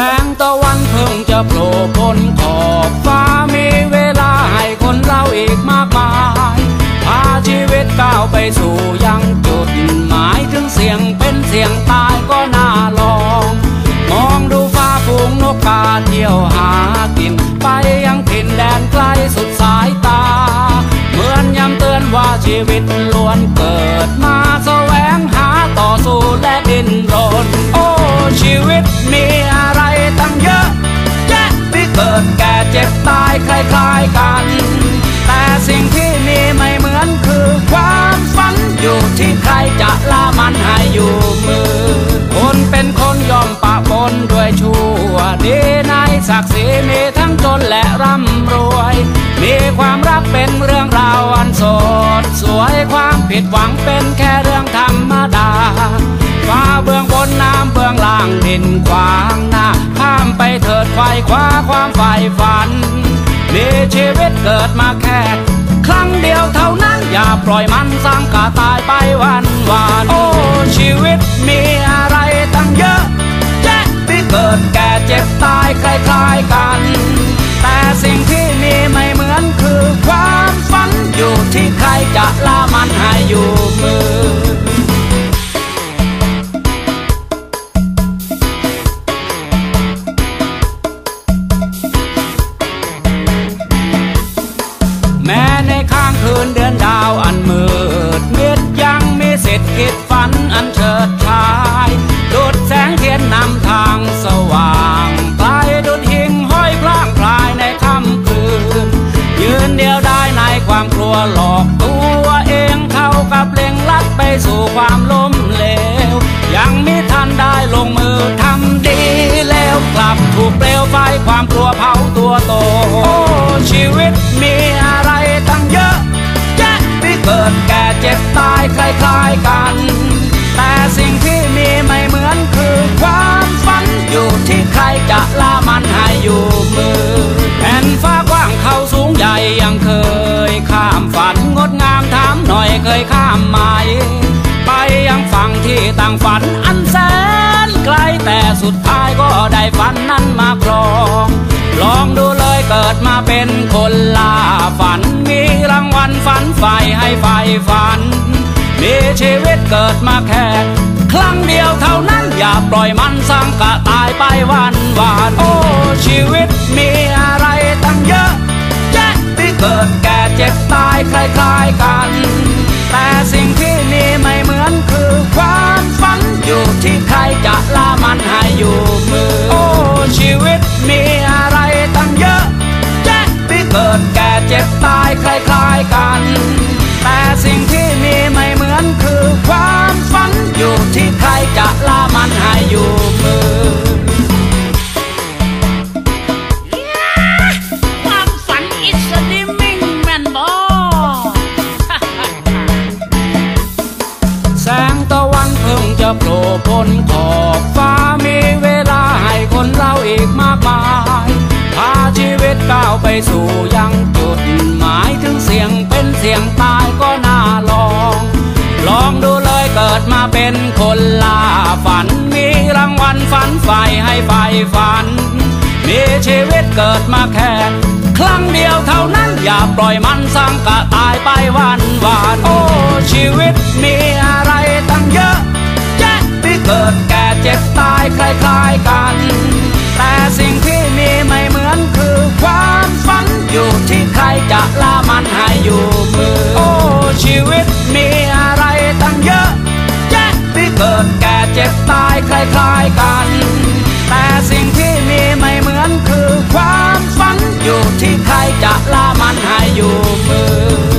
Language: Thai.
แสงตะวันเพิ่งจะโผล่พ้นขอบ จะละมันให้อยู่มือ คนเป็นคนยอมปะปนด้วยชั่วดีในศักดิ์ศรีมีทั้งจนและร่ำรวย มีความรักเป็นเรื่องราวอันสด สวยความผิดหวังเป็นแค่เรื่องธรรมดาฟ้าเบื้องบนน้ำเบื้องล่างดินขวางหน้าข้ามไปเถิดไขว้คว้าความใฝ่ฝัน มีชีวิตเกิดมาแค่ ครั้งเดียวเท่านั้น ปล่อยมันสร้างกาตายไปวันวานโอ้ชีวิตมีอะไรตั้งเยอะแยะที่เกิดแก่เจ็บตายคล้ายๆกัน แต่สิ่งที่มีไม่เหมือนคือความฝันอยู่ที่ใครจะ สู่ความล้มเหลว ยังมิทันได้ลงมือทำดีแล้วกลับถูกเปลวไฟความกลัวเผาตัวโตโอ้ชีวิตมีอะไรตั้งเยอะแยะที่เกิดแก่เจ็บตายคล้ายๆกัน แต่สิ่งที่มีไม่เหมือนคือความฝันอยู่ที่ใครจะละมันให้อยู่มือแผ่นฟ้ากว้างเขาสูงใหญ่ยังเคยข้ามฝันงดงามถามหน่อยเคยข้ามไหม ฝั่งที่ต่างฝันอันแสนไกลแต่สุดท้ายก็ได้ฝันนั้นมาครอง ลองดูเลยเกิดมาเป็นคนล่าฝัน มีรางวัลฝันใฝ่ให้ใฝ่ฝัน มีชีวิตเกิดมาแค่ครั้งเดียวเท่านั้นอย่าปล่อยมันสร้างกะตายไปวันวานโอ้ชีวิตมีอะไรตั้งเยอะแยะที่เกิดแก่เจ็บตายคล้ายๆกัน อยู่ที่ เกิดมาเป็นคนล่าฝัน มีรางวัลฝันใฝ่ให้ใฝ่ฝัน มีชีวิตเกิดมาแค่ครั้งเดียวเท่านั้นอย่าปล่อยมันสร้างกะตายไปวันวานโอ้ชีวิตมีอะไรตั้งเยอะแยะที่เกิดแก่เจ็บตายคล้ายๆกัน แต่สิ่งที่มีไม่เหมือนคือความฝันอยู่ที่ใครจะละมันให้อยู่มือโอ้ชีวิต เจ็บตายคล้ายๆกัน แต่สิ่งที่มีไม่เหมือนคือความฝันอยู่ที่ใครจะละมันให้อยู่มือ